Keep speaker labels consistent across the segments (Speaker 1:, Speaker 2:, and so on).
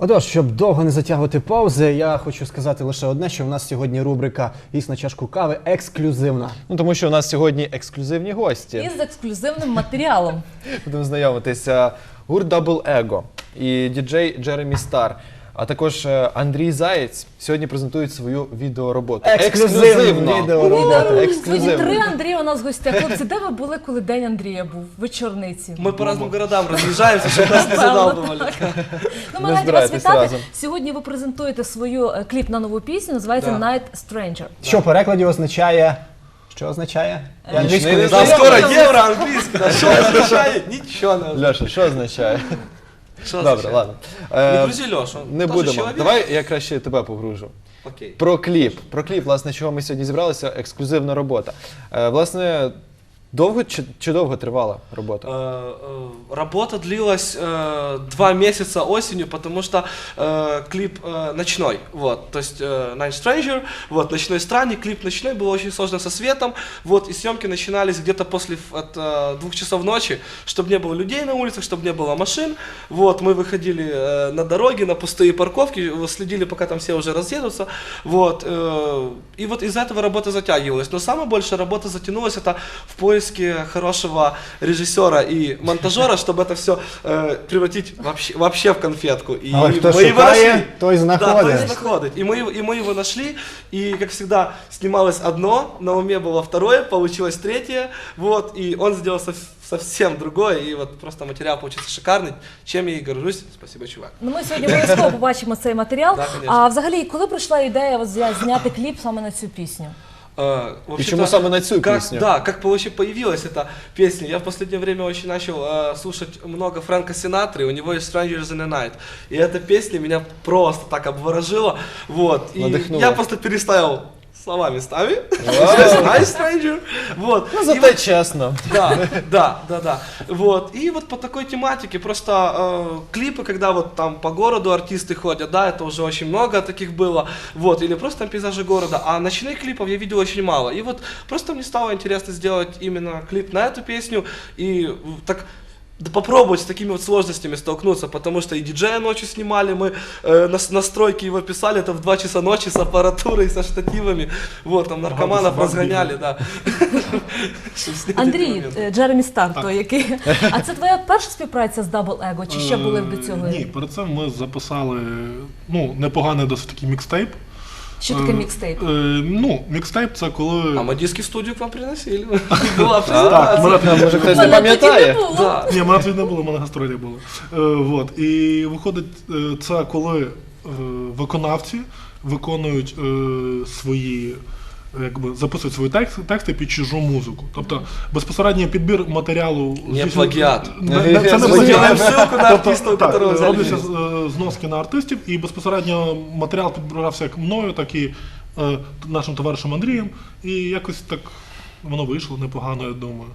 Speaker 1: Отож, щоб довго не затягувати паузи, я хочу сказати лише одне, що в нас сьогодні рубрика «Гість на чашку кави ексклюзивна.
Speaker 2: Ну тому що у нас сьогодні ексклюзивні гості.
Speaker 3: І з ексклюзивним матеріалом.
Speaker 2: Будемо знайомитися. Гурт Double Ego і діджей Джеремі Стар. А також е, Андрій Заєць сьогодні презентують свою відеороботу.
Speaker 1: Ексклюзивну відеороботу.
Speaker 2: Ребята,
Speaker 3: Сьогодні
Speaker 2: ексклюзивно.
Speaker 3: три Андрія у нас в гостях. Хлопці, де ви були, коли день Андрія був? В вечорниці.
Speaker 4: Мы по разным городам разъезжаемся, чтобы нас не задалбывали.
Speaker 3: Ну, ми
Speaker 2: Не
Speaker 3: раді вас
Speaker 2: збираєтесь
Speaker 3: вітати.
Speaker 2: разом.
Speaker 3: Сьогодні ви презентуєте свою е, кліп на нову пісню, називається
Speaker 4: Да.
Speaker 3: Night Stranger.
Speaker 1: Що в перекладі означає. Що означає? Я
Speaker 2: Нічний
Speaker 1: англійською не
Speaker 2: не
Speaker 4: Да,
Speaker 1: знаю.
Speaker 4: скоро евро, английский, да, что означает? Ничего не означает.
Speaker 2: Льоша, що означає?
Speaker 4: Что
Speaker 2: Добре,
Speaker 4: означает?
Speaker 2: ладно.
Speaker 4: Не
Speaker 2: Е,
Speaker 4: грузи Лешу, он
Speaker 2: Не
Speaker 4: тоже
Speaker 2: будемо.
Speaker 4: чоловік.
Speaker 2: Давай я краще тебе погружу.
Speaker 4: Окей.
Speaker 2: Про кліп. Про кліп, власне, чого ми сьогодні зібралися, ексклюзивна робота. Е, Власне, довго чи, чи довго тривала робота?
Speaker 4: Э, э, Работа длилась э, два месяца осенью, потому что э, клип э, ночной, вот, то есть Night Stranger, вот, ночной странник, клип ночной, было очень сложно со светом, вот, и съемки начинались где-то после от, э, двух часов ночи, чтобы не было людей на улицах, чтобы не было машин, вот, мы выходили э, на дороги, на пустые парковки, следили, пока там все уже разъедутся, вот, э, и вот из-за этого работа затягивалась, но самая большая работа затянулась это в поиске хорошего режиссера и монтажера, чтобы это все превратить вообще, вообще в конфетку. И
Speaker 1: Але хто
Speaker 4: мы его
Speaker 1: шукає,
Speaker 4: нашли.
Speaker 1: той
Speaker 4: Да, то
Speaker 1: знаходить.
Speaker 4: есть находит. И мы, его- и мы его нашли, и, как всегда, снималось одно, на уме было второе, получилось третье, вот, и он сделал сов- совсем другое, и вот просто материал получился шикарный, чем я и горжусь. Спасибо, чувак.
Speaker 3: Ну, ми сьогодні обов'язково побачимо цей матеріал.
Speaker 4: Да, конечно.
Speaker 3: а взагалі, коли прийшла ідея от, зня- зняти кліп саме на цю пісню?
Speaker 4: Э, вообще-то,
Speaker 2: чему самое на цю
Speaker 4: как,
Speaker 2: песню?
Speaker 4: Да, как вообще появилась эта песня. Я в последнее время очень начал э, слушать много Фрэнка Синатры, у него есть Strangers in the Night. И эта песня меня просто так обворожила. Вот. И
Speaker 2: Надыхнула.
Speaker 4: я просто переставил слова местами. Nice Stranger. Вот.
Speaker 2: Ну,
Speaker 4: вот-
Speaker 2: чесно.
Speaker 4: да, да, да, да. Вот. И вот по такой тематике просто э, клипы, когда вот там по городу артисты ходят, да, это уже очень много таких было. Вот. Или просто там пейзажи города. А ночных клипов я видел очень мало. И вот просто мне стало интересно сделать именно клип на эту песню. И так да попробовать с такими вот сложностями столкнуться, потому что и диджея ночью снимали, мы э, нас- настройки его писали, это в 2 часа ночи с аппаратурой, со штативами, вот, там наркоманов разгоняли, да. Чтоб снять эти
Speaker 3: Андрій,
Speaker 4: моменты.
Speaker 3: е, Джеремі Стар, той який. А це твоя перша співпраця з Double Ego, чи ще були до цього?
Speaker 5: Е, Ні, перед цим ми записали ну, непоганий досить такий мікстейп.
Speaker 3: Що таке
Speaker 5: Е,
Speaker 3: мікстейп?
Speaker 5: е, Ну, мікстейп це коли.
Speaker 4: А ми диски в студію к вам приносили. Была
Speaker 2: Так,
Speaker 4: презентация.
Speaker 2: може, може хтось не пам'ятає.
Speaker 4: Да.
Speaker 5: Ні, мене тоді не було, в мене гастролі були. Е, вот. І виходить, е, це коли е, виконавці виконують е, свої Якби записують свої тексти, тексти під чужу музику. Тобто безпосередній підбір матеріалу
Speaker 4: Не
Speaker 5: здійснює-
Speaker 4: плагіат.
Speaker 5: Не- не- Це не
Speaker 2: Мы
Speaker 4: Мы сделаем
Speaker 5: плагіат.
Speaker 4: ссылку на артиста, у
Speaker 5: Так,
Speaker 4: которого взяли
Speaker 5: робляться
Speaker 4: песню.
Speaker 5: е, зноски на артистів, і безпосередньо матеріал підбирався як мною, так і е, нашим товаришем Андрієм. І якось так воно вийшло непогано, я думаю.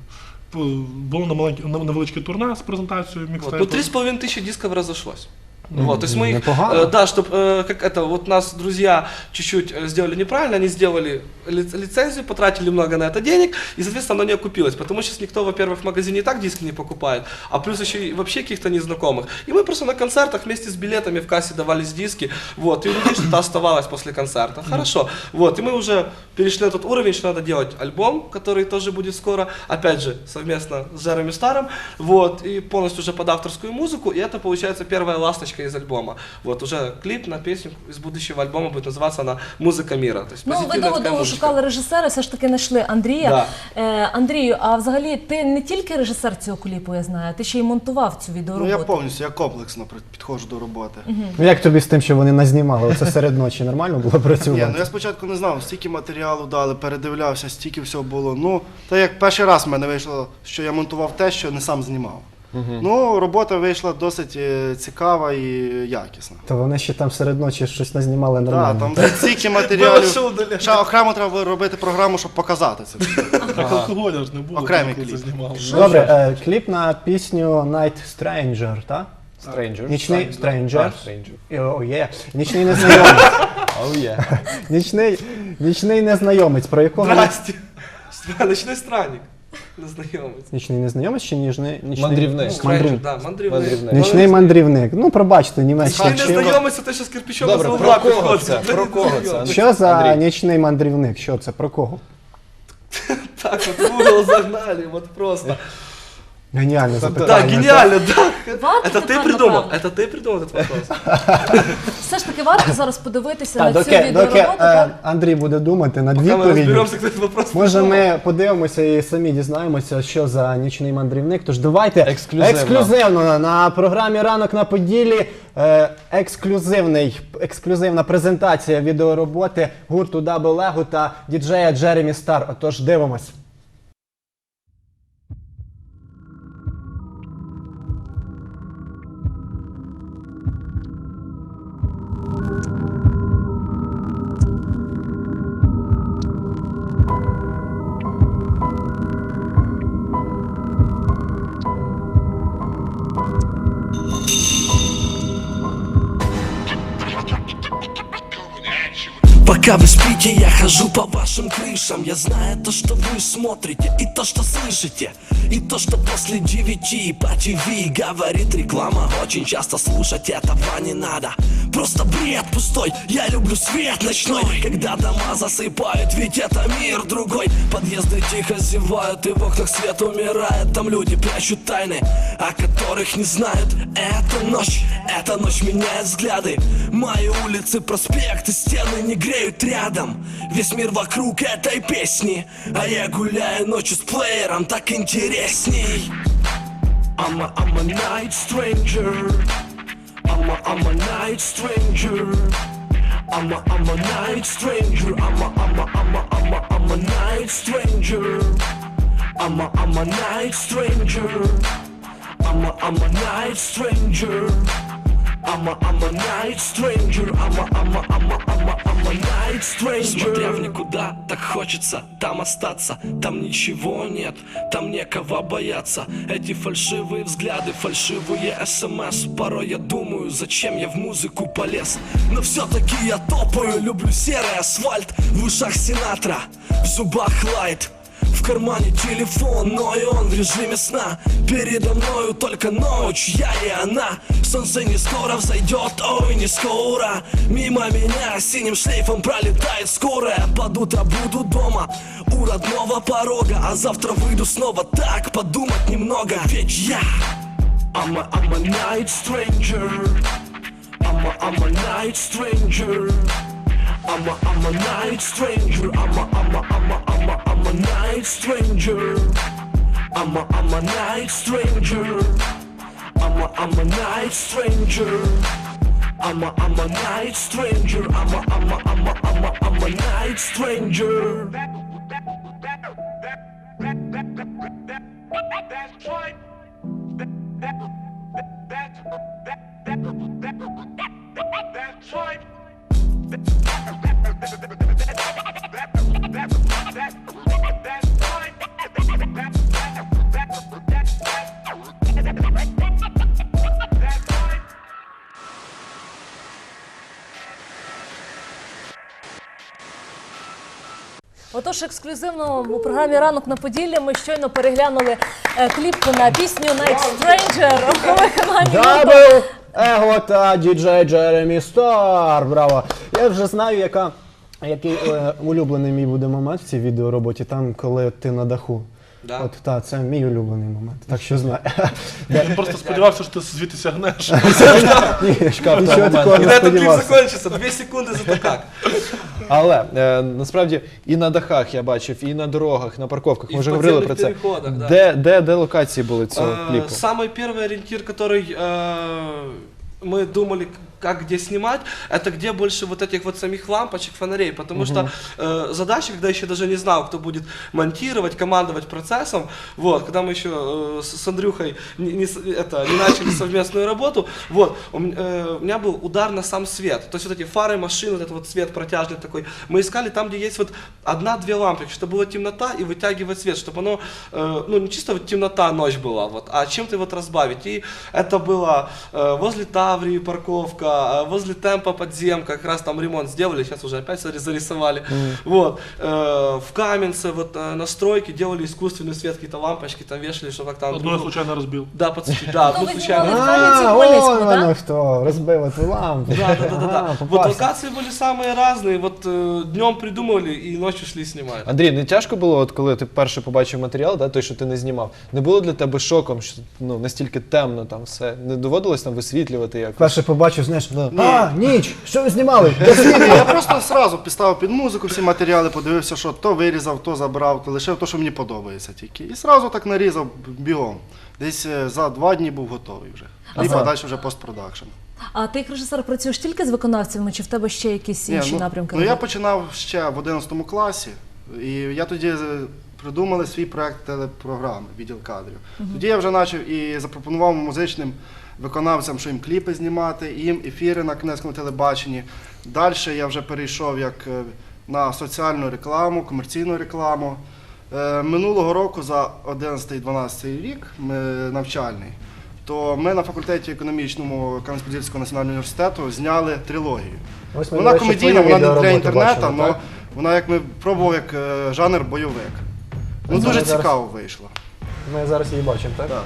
Speaker 5: П- Було на маленьке на невеличке турне з презентацією
Speaker 4: Вот.
Speaker 5: мікстейпу.
Speaker 4: Ну, три с половиной тысячи дисков разошлось. Вот, то есть мы их,
Speaker 1: непогано.
Speaker 4: э, да, чтобы, как это, вот нас друзья чуть-чуть э, сделали неправильно, они сделали ли- лицензию, потратили много на это денег, и, соответственно, оно не окупилось, потому что сейчас никто, во-первых, в магазине и так диски не покупает, а плюс еще и вообще каких-то незнакомых. И мы просто на концертах вместе с билетами в кассе давались диски, вот, и у людей что-то оставалось после концерта. Хорошо, вот, и мы уже перешли на тот уровень, что надо делать альбом, который тоже будет скоро, опять же, совместно с Джереми Старом, вот, и полностью уже под авторскую музыку, и это получается первая ласточка из альбома. Вот, уже клип на песню из будущего альбома будет называться она «Музыка мира», то есть
Speaker 3: Ну, ви
Speaker 4: позитивная такая
Speaker 3: довго-довго
Speaker 4: музычка.
Speaker 3: шукали режисера, все ж таки знайшли Андрія.
Speaker 4: Да.
Speaker 3: Е, Андрію, а взагалі ти не тільки режисер цього кліпу, я знаю, ти ще й монтував цю
Speaker 6: Ну
Speaker 3: відеороботу.
Speaker 6: я повністю, я комплексно при- підходжу до роботи.
Speaker 1: Ну як тобі з тим, що вони назнімали? Оце серед ночі нормально було
Speaker 6: Ні, ну
Speaker 1: працювати?
Speaker 6: я спочатку не знав, стільки матеріалу дали, передивлявся, стільки всього було. Ну, та як перший раз в мене вийшло, що я монтував те, що не сам знімав. Ну, робота вийшла досить е, цікава і якісна.
Speaker 1: То вони ще там серед ночі щось назнімали
Speaker 6: Так,
Speaker 1: нормально.
Speaker 6: там стільки матеріалів. Ще окремо треба було робити програму, щоб показати це.
Speaker 5: Так алкоголя ж не було,
Speaker 6: Окремий
Speaker 5: коли це
Speaker 6: кліп.
Speaker 5: знімали.
Speaker 1: Добре, е, кліп на пісню Night Stranger, так?
Speaker 2: Stranger.
Speaker 1: Нічний Stranger.
Speaker 2: А, Stranger.
Speaker 1: І, О, є. Нічний незнайомець.
Speaker 2: Oh, yeah.
Speaker 1: Нічний, нічний незнайомець, про якого ми-
Speaker 4: Здрасте. Ночной странник. Незнайомець.
Speaker 1: Нічний незнайомець чи ніжний? Нічний...
Speaker 2: Мандрівник.
Speaker 1: Ну, мандрів-
Speaker 4: да, мандрівник.
Speaker 2: Мандрівник.
Speaker 1: Нічний мандрівник. Ну, пробачте,
Speaker 4: німецький.
Speaker 1: німецький.
Speaker 4: незнайомець, те, що з кирпичом
Speaker 2: Добре,
Speaker 4: з
Speaker 2: про кого це? Про кого це?
Speaker 1: Що за
Speaker 2: Андрій.
Speaker 1: нічний мандрівник? Що це? Про кого?
Speaker 4: Так, от в угол загнали, от просто.
Speaker 1: Геніальне
Speaker 4: Да,
Speaker 1: запитання.
Speaker 4: гениально, да.
Speaker 3: Варто
Speaker 4: Это ты
Speaker 3: тепер,
Speaker 4: придумал?
Speaker 3: напевно.
Speaker 4: Это ты придумал этот вопрос?
Speaker 3: Все ж таки варто зараз подивитися
Speaker 1: Так,
Speaker 3: на цю
Speaker 1: доки, доки
Speaker 3: відеороботу.
Speaker 1: е,
Speaker 3: так?
Speaker 1: Андрій буде думати над
Speaker 4: Пока мы
Speaker 1: відповіддю.
Speaker 4: разберемся, кто этот вопрос
Speaker 1: Може,
Speaker 4: придумал.
Speaker 1: ми подивимося і самі дізнаємося, що за нічний мандрівник. Тож давайте
Speaker 2: Ексклюзивно.
Speaker 1: ексклюзивно на програмі Ранок на Поділі. Е, ексклюзивний, ексклюзивна презентація відеороботи гурту Double Ego та діджея Джеремі Стар. Отож, дивимось.
Speaker 7: Пока вы спите, я хожу по вашим крышам. Я знаю то, что вы смотрите И то, что слышите. И то, что после девяти по ТВ Говорит реклама. Очень часто слушать этого не надо Просто бред пустой. Я люблю свет ночной. Когда дома засыпают Ведь это мир другой. Подъезды тихо зевают И в окнах свет умирает. Там люди прячут тайны О которых не знают. Это ночь Эта ночь меняет взгляды. Мои улицы, проспекты, стены не греют рядом. Весь мир вокруг этой песни. А я гуляю ночью с плеером Так интересней. I'm a, I'm a night stranger I'm a, I'm a night stranger I'm a, I'm a night stranger I'm a, I'm a, I'm a, I'm a, I'm a night stranger I'm a, I'm a night stranger I'm a, I'm a night stranger I'm a, I'm a night stranger I'm a, I'm a, I'm a, I'm a, Смотря в никуда, так хочется там остаться. Там ничего нет, там некого бояться. Эти фальшивые взгляды, фальшивые смс Порой я думаю, зачем я в музыку полез. Но все-таки я топаю, люблю серый асфальт В ушах Синатра, в зубах лайт в кармане телефон, но и он в режиме сна. Передо мною только ночь, я и она. Солнце не скоро взойдет, ой, не скоро. Мимо меня синим шлейфом пролетает скорая. Под утро буду дома у родного порога А завтра выйду снова так, подумать немного. Ведь я I'm a, I'm a night stranger. I'm a, I'm a night stranger. I'm a, I'm a night stranger. I'm a, I'm a, I'm a, I'm a, night stranger. I'm a, I'm a night stranger. I'm a, I'm a night stranger. I'm a, I'm a night stranger. I'm a, I'm a, I'm a, I'm a, I'm a night stranger.
Speaker 8: That's right. That's right.
Speaker 3: Отож, ексклюзивно у програмі Ранок на Поділлі ми щойно переглянули е, кліп на пісню Night Stranger у виконанні
Speaker 1: Дабл Его та діджей Джеремі Стар. Браво! Я вже знаю, яка, який е, улюблений мій буде момент в цій відеороботі, там, коли ти на даху.
Speaker 4: Да.
Speaker 1: От так, це мій улюблений момент. Так що знаю.
Speaker 5: Я просто сподівався, що ти звідти сягнеш.
Speaker 1: Ні, шкаф, нічого такого не
Speaker 4: Когда этот клип
Speaker 1: сподівався.
Speaker 4: закончится, две секунды зато как.
Speaker 2: Але е, насправді і на дахах я бачив, і на дорогах, на парковках.
Speaker 4: І
Speaker 2: Ми вже
Speaker 4: в
Speaker 2: говорили про
Speaker 4: підземних
Speaker 2: це.
Speaker 4: переходах, да.
Speaker 2: Де, де, де локації були цього
Speaker 4: Э,
Speaker 2: кліпу?
Speaker 4: Самый первый ориентир, который э, мы думали, как где снимать, это где больше вот этих вот самих лампочек, фонарей, потому что э, задача, когда еще даже не знал, кто будет монтировать, командовать процессом, вот, когда мы еще э, с, с Андрюхой не, не это, не начали совместную работу, вот, у, э, у меня был удар на сам свет, то есть вот эти фары машин, вот этот вот свет протяжный такой, мы искали там, где есть вот одна-две лампочки, чтобы была темнота и вытягивать свет, чтобы оно, э, ну не чисто вот темнота, ночь была, вот, а чем-то вот разбавить. И это было э, возле Таврии парковка, э, возле темпа подземка, как раз там ремонт сделали, сейчас уже опять зари- зарисовали. Вот. Э, В Каменце вот э, на стройке делали искусственный свет, какие-то лампочки там вешали, чтобы как там...
Speaker 5: Одну я случайно разбил.
Speaker 4: Да, подсветить, да,
Speaker 3: Ну,
Speaker 4: одну
Speaker 3: вы
Speaker 4: случайно.
Speaker 3: делали-
Speaker 1: А,
Speaker 3: Це
Speaker 1: о,
Speaker 3: Хмельницькому, да?
Speaker 1: воно хто, розбив ту лампу.
Speaker 4: Да, да, да, да,
Speaker 1: Ага,
Speaker 4: да. Вот
Speaker 1: попався.
Speaker 4: локации были самые разные. Вот днем придумывали и ночью шли снимать.
Speaker 2: Андрій, не тяжко було, от коли ти вперше побачив матеріал, да, той, що ти не знімав. Не було для тебе шоком, що ну, настільки темно там все. Не доводилось там висвітлювати якось?
Speaker 1: Перше побачив, знаєш,
Speaker 2: Да.
Speaker 1: а, ніч, що ви знімали?
Speaker 6: Я просто одразу підставив під музику всі матеріали, подивився, що то вирізав, то забрав, то лишив то, що мені подобається тільки. І одразу так нарізав бігом. Десь е, за два дні був готовий вже. І
Speaker 1: Ага.
Speaker 6: далі вже постпродакшн.
Speaker 3: А ти як режисер працюєш тільки з виконавцями, чи в тебе ще якісь
Speaker 6: Ні,
Speaker 3: інші
Speaker 6: ну,
Speaker 3: напрямки?
Speaker 6: Ну я починав ще в 11 класі, і я тоді е, придумали свій проект телепрограми відділ кадрів. Тоді я вже почав і запропонував музичним виконавцям, що їм кліпи знімати, і їм ефіри на князькому телебаченні. Далі я вже перейшов як е, на соціальну рекламу, комерційну рекламу. Е, Минулого року за 11-12 рік ми, навчальний, то ми на факультеті економічному Кам'янець-Подільського національного університету зняли трилогію.
Speaker 1: Ось ми,
Speaker 6: Вона комедійна, вона не для інтернету, але вона як ми пробував як е, жанр бойовик. Ну дуже
Speaker 1: зараз-
Speaker 6: цікаво вийшло.
Speaker 1: Ми зараз її бачимо, так?
Speaker 6: Так.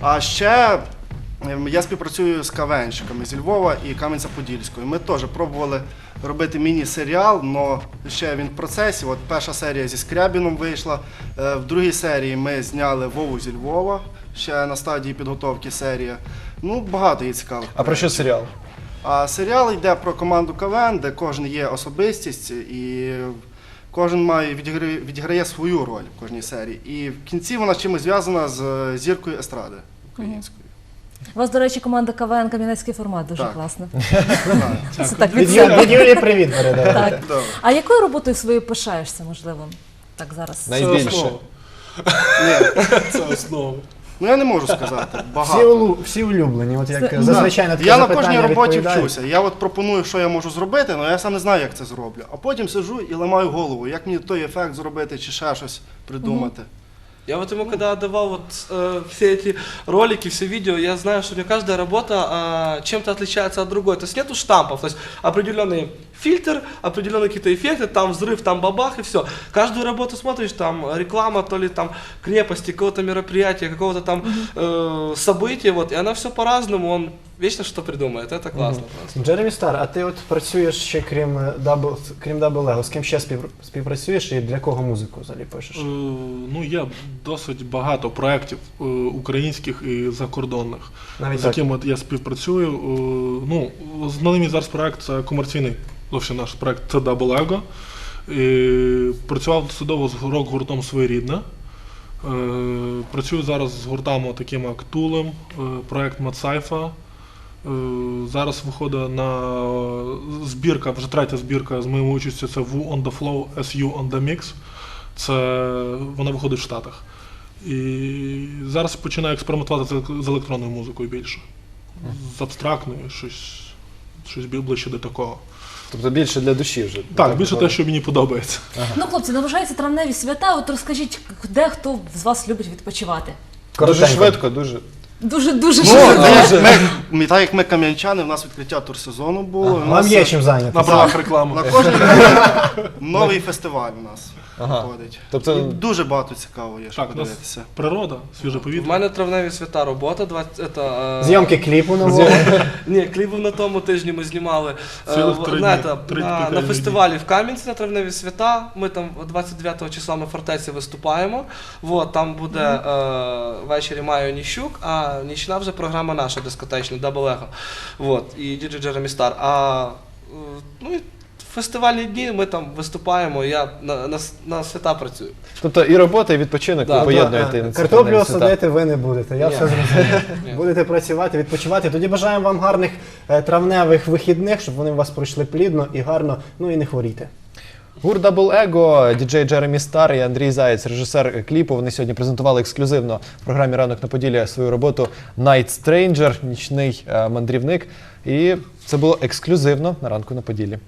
Speaker 6: А ще ем, я співпрацюю з кавенщиками зі Львова і Кам'янця-Подільського. Ми теж пробували робити міні-серіал, але ще він в процесі. От перша серія зі Скрябіном вийшла. Е, В другій серії ми зняли Вову зі Львова, ще на стадії підготовки серія. Ну, багато є цікавих.
Speaker 2: А про що серіал?
Speaker 6: А серіал йде про команду КВН, де кожен є особистість і кожен має відіграє, відіграє свою роль в кожній серії. І в кінці вона чимось зв'язана з е, зіркою естради української.
Speaker 3: У вас, до речі, команда КВН Кам'янецький формат дуже
Speaker 6: Так.
Speaker 3: класно.
Speaker 6: Так.
Speaker 3: Це так від
Speaker 1: Від, Ю-
Speaker 3: себе.
Speaker 1: Юлії привіт.
Speaker 3: Так.
Speaker 6: Добре.
Speaker 3: А якою роботою своєю пишаєшся, можливо? Так зараз.
Speaker 2: Найбільше.
Speaker 5: основа.
Speaker 6: Ні,
Speaker 5: Це основа.
Speaker 6: ну я не можу сказати.
Speaker 1: Всі,
Speaker 6: Багато.
Speaker 1: улу- всі улюблені, от як
Speaker 3: Це-
Speaker 1: зазвичай на таке
Speaker 6: Я на
Speaker 1: запитання
Speaker 6: кожній роботі
Speaker 1: відповідаю.
Speaker 6: вчуся. Я от пропоную, що я можу зробити, але я сам не знаю, як це зроблю. А потім сижу і ламаю голову, як мені той ефект зробити чи ще щось придумати.
Speaker 4: Я вот ему когда отдавал вот э, все эти ролики, все видео, я знаю, что у меня каждая работа а, чем-то отличается от другой. То есть нету штампов, то есть определенный фильтр, определенные какие-то эффекты, там взрыв, там бабах и все. Каждую работу смотришь, там реклама, то ли там крепости, какого-то мероприятия, какого-то там э, события, вот, и она все по-разному, он вечно что придумает, это классно просто.
Speaker 1: Джеремі Стар, а ти от працюєш ще крім е, дабл, крім Double Lego, з ким ще спів, співпрацюєш і для кого музику взагалі пишеш?
Speaker 5: Е, Ну, є досить багато проєктів е, українських і закордонних,
Speaker 1: Навіть
Speaker 5: з
Speaker 1: так.
Speaker 5: якими от я співпрацюю. Е, Ну, основний мій зараз проєкт це комерційний зовсім наш проєкт це Double Ego. І працював судово з рок-гуртом своєрідне. Е, Працюю зараз з гуртами такими як Тулем, е, проєкт Мацайфа. Е, Зараз виходить на збірка, вже третя збірка з моєю участю, це Wu on the Flow, SU on the Mix. Це вона виходить в Штатах. І зараз починаю експериментувати з електронною музикою більше. З абстрактною, щось, щось ближче до такого.
Speaker 2: Тобто більше для душі вже.
Speaker 5: Так, більше те, що мені подобається.
Speaker 3: Ну, хлопці, наближаються травневі свята. От розкажіть, де хто з вас любить відпочивати?
Speaker 2: Дуже
Speaker 1: Коротенько.
Speaker 2: швидко, дуже.
Speaker 3: Дуже дуже
Speaker 6: Ну,
Speaker 3: швидко.
Speaker 6: так як ми, ми, так як ми кам'янчани, у нас відкриття турсезону було.
Speaker 1: Вам
Speaker 6: нас,
Speaker 1: є
Speaker 6: е,
Speaker 1: чим зайнятися.
Speaker 5: На правах реклами.
Speaker 6: На кожній новий фестиваль у нас
Speaker 2: Ага. Тобто-
Speaker 6: І дуже багато цікавого є, що
Speaker 5: Так, у нас
Speaker 6: подивитися.
Speaker 5: природа, свіже повітря.
Speaker 4: мене травневі свята робота, 20, это, э,
Speaker 1: Зйомки кліпу нового.
Speaker 4: Ні, кліп був на тому тижні ми знімали е,
Speaker 5: Цілих
Speaker 4: в-
Speaker 5: три
Speaker 4: на,
Speaker 5: дні,
Speaker 4: та-
Speaker 5: три
Speaker 4: на, на
Speaker 5: пекельні
Speaker 4: фестивалі в Кам'янці на Травневі свята. Ми там 29 числа ми фортеці виступаємо. Вот, там буде е, ввечері Майо Ніщук, а нічна вже програма наша дискотечна, Double Ego. Вот, і діджей Джеремі Стар. А е, ну, і фестивальні дні ми там виступаємо, я на, на, на свята працюю.
Speaker 2: Тобто і робота, і відпочинок
Speaker 4: Да.
Speaker 2: ви поєднуєте.
Speaker 1: Тобто,
Speaker 2: на ці
Speaker 1: Картоплю
Speaker 2: свята.
Speaker 1: садити ви не будете, я
Speaker 4: Ні.
Speaker 1: все зрозумів.
Speaker 4: Ні.
Speaker 1: Будете працювати, відпочивати. Тоді бажаємо вам гарних е, травневих вихідних, щоб вони у вас пройшли плідно і гарно, ну і не хворійте.
Speaker 2: Гурт Double Ego, діджей Джеремі Стар і Андрій Заєць, режисер кліпу. Вони сьогодні презентували ексклюзивно в програмі Ранок на Поділі свою роботу Night Stranger, нічний е, мандрівник. І це було ексклюзивно на ранку на Поділі.